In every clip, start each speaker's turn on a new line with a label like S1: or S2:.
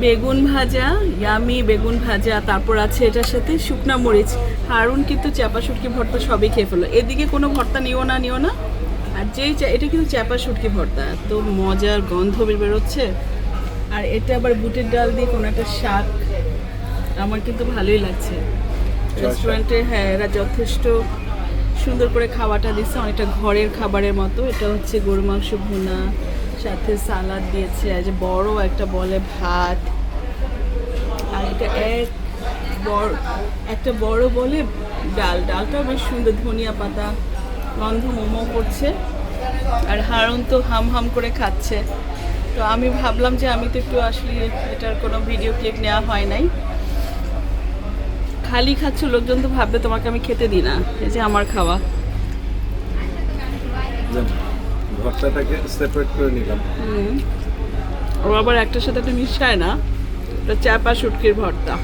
S1: বেগুন ভাজা ইয়ামি বেগুন ভাজা তারপর আছে এটার সাথে শুকনা মরিচ। হারুন কিন্তু চাপা শুটকি ভর্তা সবই খেয়ে ফেলো এদিকে কোনো ভর্তা নিও না নিও না। আর যেই চা- এটা কিন্তু চাপা শুটকি ভর্তা তো মজার গন্ধ বের বেরোচ্ছে। আর এটা আবার বুটের ডাল দিয়ে কোনো একটা শাক আমার কিন্তু ভালোই লাগছে। রেস্টুরেন্টে হ্যাঁ এরা যথেষ্ট সুন্দর করে খাওয়াটা দিচ্ছে, অনেকটা ঘরের খাবারের মতো। এটা হচ্ছে গরু মাংস ভুনা, সাথে সালাদ দিয়েছে আর যে বড় একটা বলে ভাত। আর এটা এক বড়, একটা বড় বলে ডাল। ডালটাও বেশ সুন্দর, ধনিয়া পাতা, গন্ধ মোমো করছে। আর হারুন তো হাম হাম করে খাচ্ছে। তো আমি ভাবলাম যে আমি তো একটু আসলে এটার কোনো ভিডিও ক্লিপ নেওয়া হয় নাই। খালি খাচ্ছ লোকজন তো ভাববে তোমাকে আমি খেতে দিই না। এই যে আমার খাওয়া।
S2: ভর্তাটাকে সেপারেট করে নিলাম।
S1: হুম। ও আবার একটার সাথে একটা মিশায় না। এটা চাপা শুটকির ভর্তা।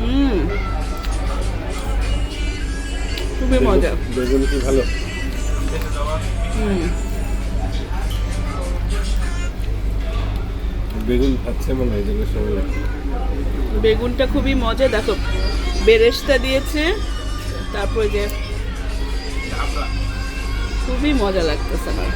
S1: হুম। খুবই মজা।
S2: বেগুন কি ভালো।
S1: হুম।
S2: বেগুন খাচ্ছে মনে হয় সবাই
S1: বেগুনটা খুবই মজা, দেখো, বেরেস্তা দিয়েছে, তারপর যে খুবই মজা লাগতেছে আমার।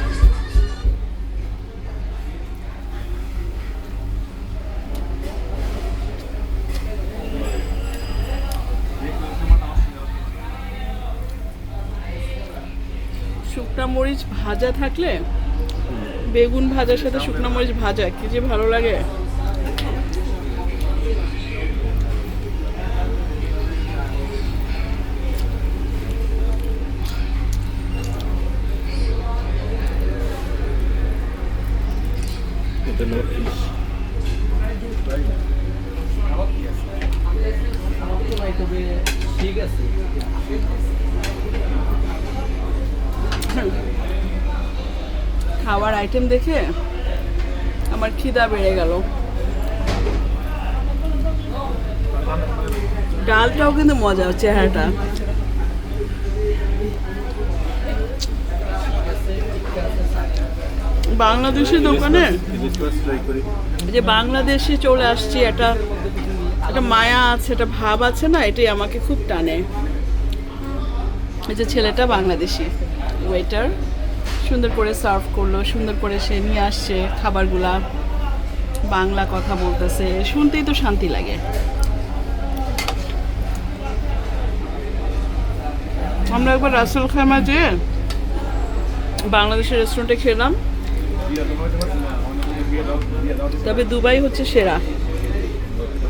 S1: শুকনা মরিচ ভাজা থাকলে বেগুন ভাজার সাথে শুকনো মরিচ ভাজা কি যে ভালো লাগে।
S3: ঠিক আছে।
S1: খাবার আইটেম দেখে আমার খিদা বেড়ে গেল। ডালটাও কিন্তু মজা, চেহারাটা। বাংলাদেশি দোকানে যে বাংলাদেশে চলে আসছি, একটা একটা মায়া আছে, একটা ভাব আছে না, এটাই আমাকে খুব টানে। এই যে ছেলেটা বাংলাদেশি ওয়েটার সুন্দর করে সার্ভ করল, সুন্দর করে সে নিয়ে আসছে খাবারগুলা। বাংলা কথা বলতেছে, শুনতেই তো শান্তি লাগে। আমরা একবার রাসেল খামা যে বাংলাদেশের রেস্টুরেন্টে খেলাম। তবে দুবাই হচ্ছে সেরা।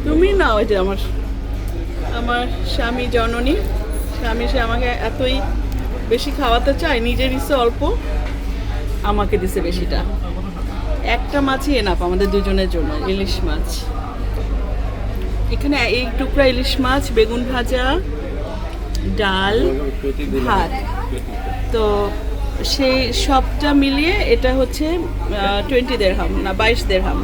S1: তুমি না, ওই যে আমার আমার স্বামী জননী, স্বামী সে আমাকে এতই বেশি খাওয়াতে চায় নিজের ইচ্ছে অল্প, আমাকে দিছে বেশিটা। একটা মাছই এনাপ আমাদের দুজনের জন্য, ইলিশ মাছ। এখানে এই টুকরা ইলিশ মাছ, বেগুন ভাজা, ডাল, ভাত। তো সেই সবটা মিলিয়ে এটা হচ্ছে টোয়েন্টি দেড়হাম না, বাইশ দেড়হাম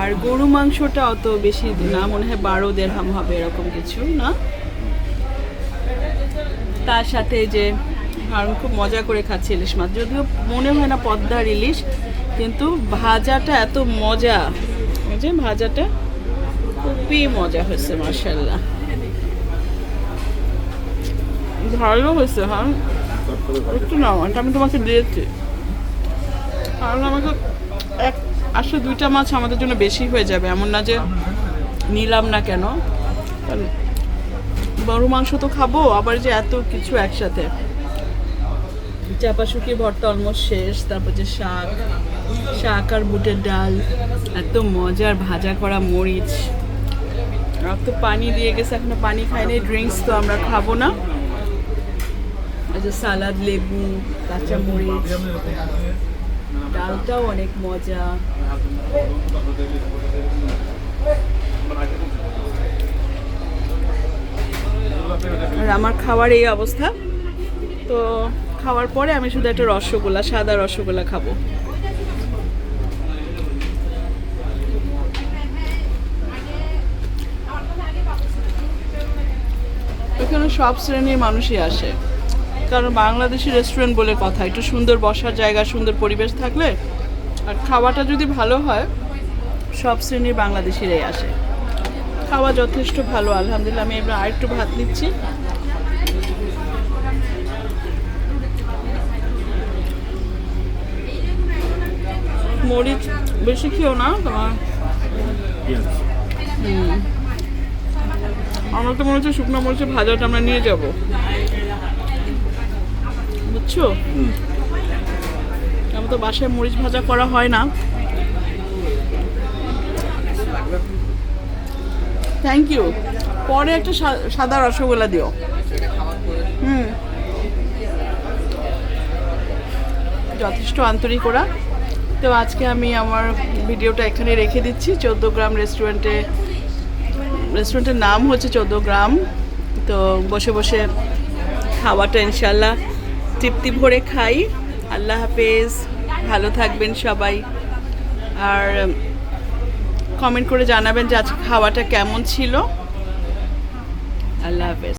S1: আর গরু মাংসটা অত বেশি না, মনে হয় বারো দেড়হাম হবে এরকম কিছু, না? তার সাথে যে হারুন খুব মজা করে খাচ্ছে ইলিশ মাছ। যদিও মনে হয় না পদ্মার ইলিশ, কিন্তু ভাজাটা এত মজা। যে ভাজাটা খুবই মজা হয়েছে মার্শাল্লাহ ভালো হয়েছে হ্যাঁ একটু নাও এটা আমি তোমাকে দিয়েছি। কারণ আমাকে এক, আসলে দুইটা মাছ আমাদের জন্য বেশি হয়ে যাবে, এমন না যে নিলাম না কেন। কারণ গরু মাংস তো খাব, আবার যে এত কিছু একসাথে। চাপা শুকিয়ে ভর্তা অলমোস্ট শেষ, তারপর যে শাক শাক আর বুটের ডাল, এত মজার ভাজা করা মরিচ। আর তো পানি দিয়ে গেছে, এখনও পানি খাইনি ড্রিঙ্কস তো আমরা খাব না। যে সালাদ, লেবু কাঁচা মরিচ ডালটাও অনেক মজা। আর আমার খাওয়ার এই অবস্থা। তো খাওয়ার পরে আমি শুধু একটা রসগোল্লা, সাদা রসগোল্লা খাব। এখানে সব শ্রেণির মানুষই আসে। কারণ বাংলাদেশি রেস্টুরেন্ট বলে কথা, একটু সুন্দর বসার জায়গা, সুন্দর পরিবেশ থাকলে আর খাওয়াটা যদি ভালো হয়, সব শ্রেণির বাংলাদেশিরাই আসে। খাওয়া যথেষ্ট ভালো আলহামদুলিল্লাহ। আমি এবার আরেকটু ভাত নিচ্ছি। মরিচ বেশি খেও না তোমার? আমার তো মনে হচ্ছে শুকনো মরিচের ভাজাটা আমরা নিয়ে যাব। বুঝছ। আমার তো বাসায় মরিচ ভাজা করা হয় না। থ্যাংক ইউ পরে একটা সাদা রসগোল্লা দিও। হুম। যথেষ্ট আন্তরিক ওরা। তো আজকে আমি আমার ভিডিওটা এখানে রেখে দিচ্ছি। চোদ্দ গ্রাম রেস্টুরেন্টে, রেস্টুরেন্টের নাম হচ্ছে চোদ্দ গ্রাম। তো বসে বসে খাওয়াটা ইনশাল্লাহ তৃপ্তি ভরে খাই। আল্লাহ হাফেজ। ভালো থাকবেন সবাই। আর কমেন্ট করে জানাবেন যে আজকে খাওয়াটা কেমন ছিল। আল্লাহ হাফেজ